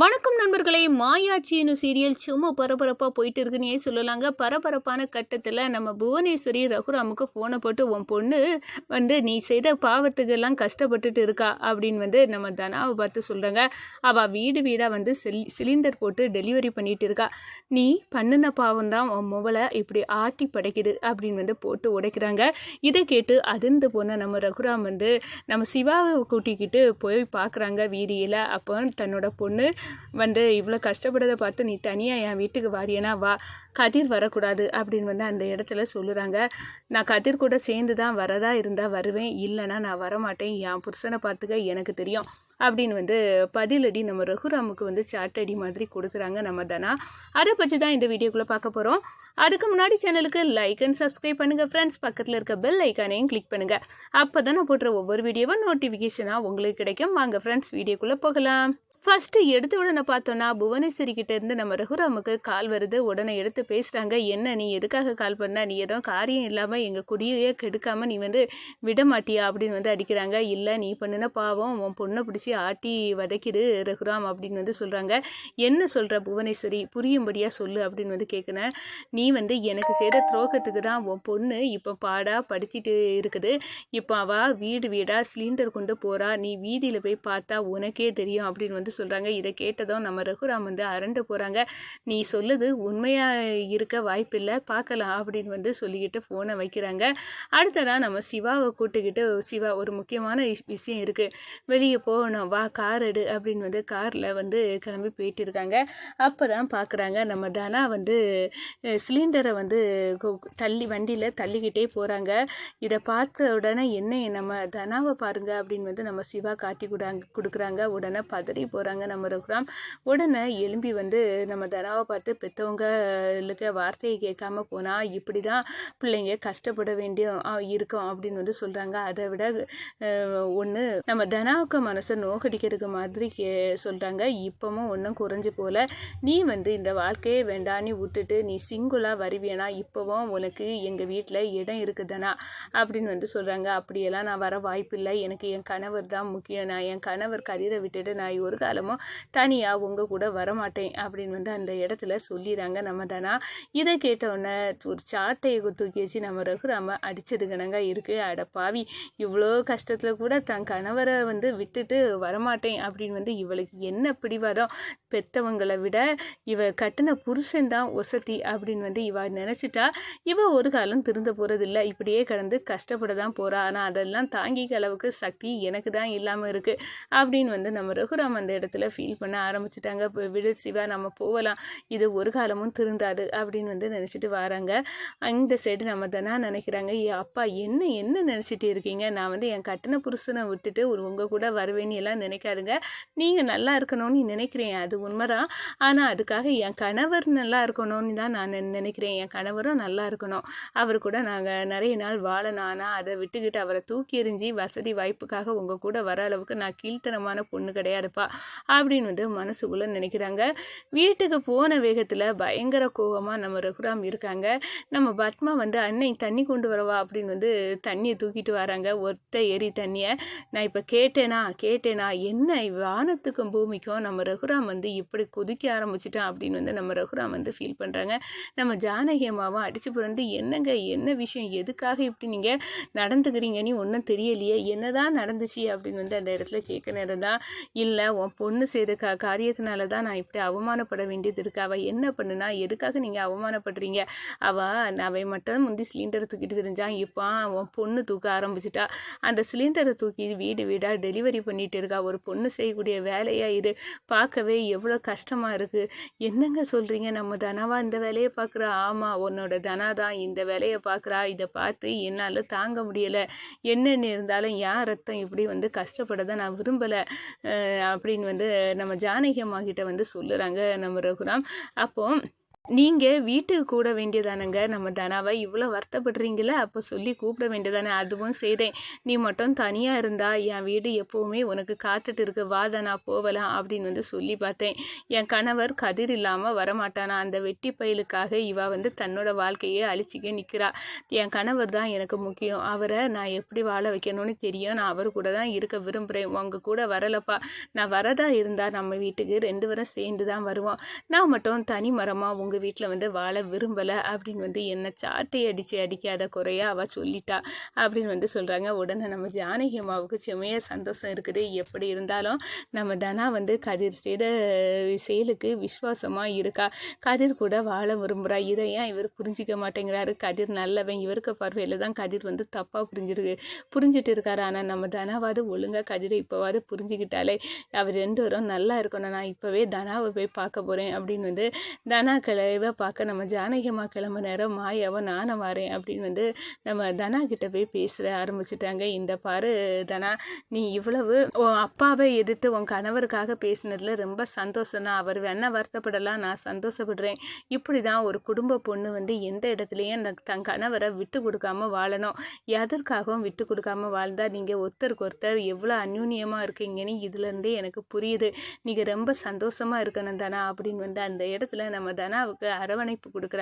வணக்கம் நண்பர்களே மாயாச்சின்னு சீரியல் சும்மா பரபரப்பாக போயிட்டு இருக்குன்னே சொல்லலாங்க. பரபரப்பான கட்டத்தில் நம்ம புவனேஸ்வரி ரகுராமுக்கு ஃபோனை போட்டு உன் பொண்ணு வந்து நீ செய்த பாவத்துக்கெல்லாம் கஷ்டப்பட்டுட்டு இருக்கா? அப்படின்னு வந்து நம்ம தனாவை பார்த்து சொல்கிறாங்க அவள் வீடு வீடாக வந்து சில் சிலிண்டர் போட்டு டெலிவரி பண்ணிட்டு இருக்கா. நீ பண்ணின பாவம் தான் உன் முவலை இப்படி ஆட்டி படைக்குது அப்படின்னு வந்து போட்டு உடைக்கிறாங்க. இதை கேட்டு அதிர்ந்து போன நம்ம ரகுராம் வந்து நம்ம சிவாவை கூட்டிக்கிட்டு போய் பார்க்குறாங்க வீதியில். அப்போ தன்னோட பொண்ணு வந்து இவ்வளோ கஷ்டப்படுறதை பார்த்து நீ தனியாக என் வீட்டுக்கு வாரியனா வா கதிர் வரக்கூடாது அப்படின்னு வந்து அந்த இடத்துல சொல்லுறாங்க. நான் கதிர் கூட சேர்ந்து தான் வரதா இருந்தால் வருவேன் இல்லைன்னா நான் வரமாட்டேன் என் புருஷனை பார்த்துக்க எனக்கு தெரியும் அப்படின்னு வந்து பதிலடி நம்ம ரகுராமுக்கு வந்து சாட்டடி மாதிரி கொடுக்குறாங்க நம்ம தானா. அதை பற்றி தான் இந்த வீடியோக்குள்ளே பார்க்க போகிறோம் அதுக்கு முன்னாடி சேனலுக்கு லைக் அண்ட் சப்ஸ்கிரைப் பண்ணுங்கள் ஃப்ரெண்ட்ஸ் பக்கத்தில் இருக்க பெல் ஐக்கானையும் கிளிக் பண்ணுங்கள் அப்போ தான் நான் போடுற ஒவ்வொரு வீடியோவும் நோட்டிஃபிகேஷனாக உங்களுக்கு கிடைக்கும். வாங்க ஃப்ரெண்ட்ஸ் வீடியோக்குள்ளே போகலாம். ஃபஸ்ட்டு எடுத்த உடனே பார்த்தோன்னா புவனேஸ்வரி கிட்டேருந்து நம்ம ரகுராமுக்கு கால் வருது. உடனே எடுத்து பேசுகிறாங்க என்ன நீ எதுக்காக கால் பண்ண? நீ எதுவும் காரியம் இல்லாமல் எங்கள் குடியே கெடுக்காமல் நீ வந்து விட மாட்டியா அப்படின்னு வந்து அடிக்கிறாங்க. இல்லை நீ பண்ணின பாவம் உன் பொண்ணை பிடிச்சி ஆட்டி வதைக்குது ரகுராம் அப்படின்னு வந்து சொல்கிறாங்க என்ன சொல்கிற புவனேஸ்வரி? புரியும்படியாக சொல்லு அப்படின்னு வந்து கேட்குறேன் நீ வந்து எனக்கு செய்த துரோகத்துக்கு தான் உன் பொண்ணு இப்போ பாடா படுத்திட்டு இருக்குது. இப்போ அவள் வீடு வீடாக சிலிண்டர் கொண்டு போகிறா நீ வீதியில் போய் பார்த்தா உனக்கே தெரியும் அப்படின்னு வந்து சொல்கிறாங்க இதை கேட்டதும் நம்ம ரகுராம் வந்து அரண்டு போகிறாங்க நீ சொல்லுது உண்மையாக இருக்க வாய்ப்பில்லை பார்க்கலாம் அப்படின்னு வந்து சொல்லிக்கிட்டு ஃபோனை வைக்கிறாங்க. அடுத்ததாக நம்ம சிவாவை கூட்டுக்கிட்டு சிவா ஒரு முக்கியமான விஷயம் இருக்குது வெளியே போகணும் வா கார் எடு அப்படின்னு வந்து காரில் வந்து கிளம்பி போயிட்டு இருக்காங்க. அப்போ தான் பார்க்குறாங்க நம்ம தனா வந்து சிலிண்டரை வந்து தள்ளி வண்டியில் தள்ளிக்கிட்டே போகிறாங்க இதை பார்த்த உடனே என்ன நம்ம தனாவை பாருங்க அப்படின்னு வந்து நம்ம சிவா காட்டி கொடுறாங்க கொடுக்குறாங்க. உடனே பதறி போகிறாங்க போகிறாங்க நம்ம ரகுராம். உடனே எழும்பி வந்து நம்ம தனாவை பார்த்து பெற்றவங்களுக்கு வார்த்தையை கேட்காம போனால் இப்படி தான் பிள்ளைங்க கஷ்டப்பட வேண்டிய இருக்கும் அப்படின்னு வந்து சொல்கிறாங்க அதை விட ஒன்று நம்ம தனாவுக்கு மனசை நோக்கடிக்கிறதுக்கு மாதிரி கே சொல்கிறாங்க இப்போவும் ஒன்றும் குறைஞ்சி போல. நீ வந்து இந்த வாழ்க்கையே வேண்டான்னு விட்டுட்டு நீ சிங்குலாக வருவியனா இப்போவும் உனக்கு எங்கள் வீட்டில் இடம் இருக்குதானா அப்படின்னு வந்து சொல்கிறாங்க அப்படியெல்லாம் நான் வர வாய்ப்பில்லை. எனக்கு என் கணவர் தான் முக்கியம். நான் என் கணவர் கதிரை விட்டுட்டு நான் ஒரு இருந்தாலுமோ தனியாக உங்கள் கூட வரமாட்டேன் அப்படின்னு வந்து அந்த இடத்துல சொல்லிடுறாங்க நம்ம தானா. இதை கேட்டவுடனே ஒரு சாட்டையை தூக்கி வச்சு நம்ம ரகுராம அடித்தது கணங்க இருக்குது அட பாவி இவ்வளோ கஷ்டத்தில் கூட தன் கணவரை வந்து விட்டுட்டு வரமாட்டேன் அப்படின்னு வந்து இவளுக்கு என்ன பிடிவாதம்? பெத்தவங்களை விட இவ கட்டின புருஷன் தான் ஒசத்தி அப்படின்னு வந்து இவ நினச்சிட்டா. இவ ஒரு காலம் திருந்த போகிறதில்ல இப்படியே கடந்து கஷ்டப்பட தான் போகிறா ஆனால் அதெல்லாம் தாங்கிக்க அளவுக்கு சக்தி எனக்கு தான் இல்லாமல் இருக்குது அப்படின்னு வந்து நம்ம ரகுராம் அந்த இடத்துல ஃபீல் பண்ண ஆரம்பிச்சிட்டாங்க. இப்போ விடு சிவா நம்ம போகலாம். இது ஒரு காலமும் திருந்தாது அப்படின்னு வந்து நினச்சிட்டு வராங்க. இந்த சைடு நம்ம தானே நினைக்கிறாங்க. ஏ அப்பா என்ன என்ன நினச்சிட்டு இருக்கீங்க? நான் வந்து என் கட்டின புருஷனை விட்டுட்டு ஒரு உங்கள் கூட வருவேன்னு எல்லாம் நினைக்காதுங்க. நீங்கள் நல்லா இருக்கணும்னு நினைக்கிறேன். அது உண்மைதான். ஆனால் அதுக்காக என் கணவர் நல்லா இருக்கணும்னு தான் நான் நினைக்கிறேன். என் கணவரும் நல்லா இருக்கணும். அவர் கூட நாங்கள் நிறைய நாள் வாழணும். ஆனால் அதை விட்டுக்கிட்டு அவரை தூக்கி எறிஞ்சி வசதி வாய்ப்புக்காக உங்கள் கூட வர அளவுக்கு நான் கீழ்த்தனமான பொண்ணு கிடையாதுப்பா. அப்படின்னு வந்து மனசுக்குள்ளே நினைக்கிறாங்க. வீட்டுக்கு போன வேகத்தில் பயங்கர கோபமாக நம்ம ரகுராம் இருக்காங்க. நம்ம பத்மா வந்து அன்னை தண்ணி கொண்டு வரவா? அப்படின்னு வந்து தண்ணியை தூக்கிட்டு வராங்க. ஒத்த எரி தண்ணியை. நான் இப்போ கேட்டேனா? கேட்டேனா? என்ன வானத்துக்கும் பூமிக்கும் நம்ம ரகுராம் வந்து இப்படி குதிக்க ஆரம்பிச்சிட்டான் அப்படின்னு வந்து நம்ம ரகுராம் வந்து ஃபீல் பண்ணுறாங்க நம்ம ஜானகி அம்மாவும் அடிச்சு புரண்டு என்னங்க என்ன விஷயம்? எதுக்காக இப்படி நீங்கள் நடந்துக்கிறீங்கன்னு ஒன்றும் தெரியலையே. என்னதான் நடந்துச்சு? அப்படின்னு வந்து அந்த இடத்துல கேட்க நேரம் தான். இல்லை உன் பொண்ணு செய்த கா காரியத்தினால தான் நான் இப்படி அவமானப்பட வேண்டியது இருக்கு. அவள் என்ன பண்ணுனா எதுக்காக நீங்கள் அவமானப்படுறீங்க? அவள் அவை மட்டும் முந்தி சிலிண்டரை தூக்கிட்டு தெரிஞ்சான் இப்போ அவன் பொண்ணு தூக்க ஆரம்பிச்சிட்டா. அந்த சிலிண்டரை தூக்கி வீடு வீடாக டெலிவரி பண்ணிகிட்டு இருக்கா. ஒரு பொண்ணு செய்யக்கூடிய வேலையாக இது பார்க்கவே எவ்வளோ கஷ்டமாக இருக்குது என்னங்க சொல்கிறீங்க நம்ம தனவா இந்த வேலையை பார்க்குறா. ஆமாம் உன்னோட தனா தான் இந்த வேலையை பார்க்குறா. இதை பார்த்து என்னால் தாங்க முடியலை. என்னென்ன இருந்தாலும் யார் ரத்தம் இப்படி வந்து கஷ்டப்பட நான் விரும்பலை. அப்படின்னு வந்து நம்ம ஜானகி அம்மா கிட்ட வந்து சொல்லுறாங்க நம்ம ரகுராம். அப்போ நீங்கள் வீட்டுக்கு கூட வேண்டியதானங்க? நம்ம தனாவை இவ்வளோ வருத்தப்படுறீங்களே அப்போ சொல்லி கூப்பிட வேண்டியதானே? அதுவும் செய்தேன் நீ மட்டும் தனியாக இருந்தா என் வீடு எப்போவுமே உனக்கு காத்துட்டு இருக்கு. வா தனா போகலாம் அப்படின்னு வந்து சொல்லி பார்த்தேன். என் கணவர் கதிர் இல்லாமல் வரமாட்டானா? அந்த வெட்டி பயலுக்காக இவ வந்து தன்னோட வாழ்க்கையை அழிச்சிக்க நிற்கிறா என் கணவர் தான் எனக்கு முக்கியம். அவரை நான் எப்படி வாழ வைக்கணும்னு தெரியும். நான் அவர் கூட தான் இருக்க விரும்புகிறேன் உங்கள் கூட வரலப்பா. நான் வரதா இருந்தால் நம்ம வீட்டுக்கு ரெண்டு பேரும் சேர்ந்து தான் வருவோம். நான் மட்டும் தனி மரமாக உங்கள் வீட்டில் வந்து வாழ விரும்பலை அப்படின்னு வந்து என்னை சாட்டை அடித்து அடிக்காத குறையா அவள் சொல்லிட்டா அப்படின்னு வந்து சொல்கிறாங்க உடனே நம்ம ஜானகி அம்மாவுக்கு செம்மையாக சந்தோஷம் இருக்குது. எப்படி இருந்தாலும் நம்ம தனா வந்து கதிர் செய்த செயலுக்கு விசுவாசமாக இருக்கா? கதிர் கூட வாழ விரும்புகிறா இதை ஏன் இவர் புரிஞ்சிக்க மாட்டேங்கிறாரு? கதிர் நல்லவன். இவருக்கு பார்வையில் தான் கதிர் வந்து தப்பாக புரிஞ்சிருக்கு. புரிஞ்சிட்டு இருக்காரு. ஆனால் நம்ம தனாவாது ஒழுங்காக கதிரை இப்போவாது புரிஞ்சுக்கிட்டாலே அவர் ரெண்டு பேரும் நல்லா இருக்கணும். நான் இப்போவே தனாவை போய் பார்க்க போகிறேன் அப்படின்னு வந்து தனாக்களை கிளவை பார்க்க நம்ம ஜானகி அம்மா கிளம்ப நேரம் மாயாவை நானும் வரேன் அப்படின்னு வந்து நம்ம தனா கிட்ட போய் பேசுகிற ஆரம்பிச்சிட்டாங்க. இந்த பாரு தனா நீ இவ்வளவு உன் அப்பாவை எதிர்த்து உன் கணவருக்காக பேசினதில் ரொம்ப சந்தோஷம். தான் அவர் வேணா வருத்தப்படலாம் நான் சந்தோஷப்படுறேன். இப்படி தான் ஒரு குடும்ப பொண்ணு வந்து எந்த இடத்துலையும் தன் கணவரை விட்டு கொடுக்காம வாழணும். எதற்காகவும் விட்டு கொடுக்காம வாழ்ந்தா நீங்கள் ஒருத்தருக்கு ஒருத்தர் எவ்வளோ அந்யூன்யமாக இருக்கீங்கன்னு இதுலேருந்தே எனக்கு புரியுது. நீங்கள் ரொம்ப சந்தோஷமாக இருக்கணும் தனா அப்படின்னு வந்து அந்த இடத்துல நம்ம தனாவுக்கு அரவணைப்பு கொடுக்குறாங்க.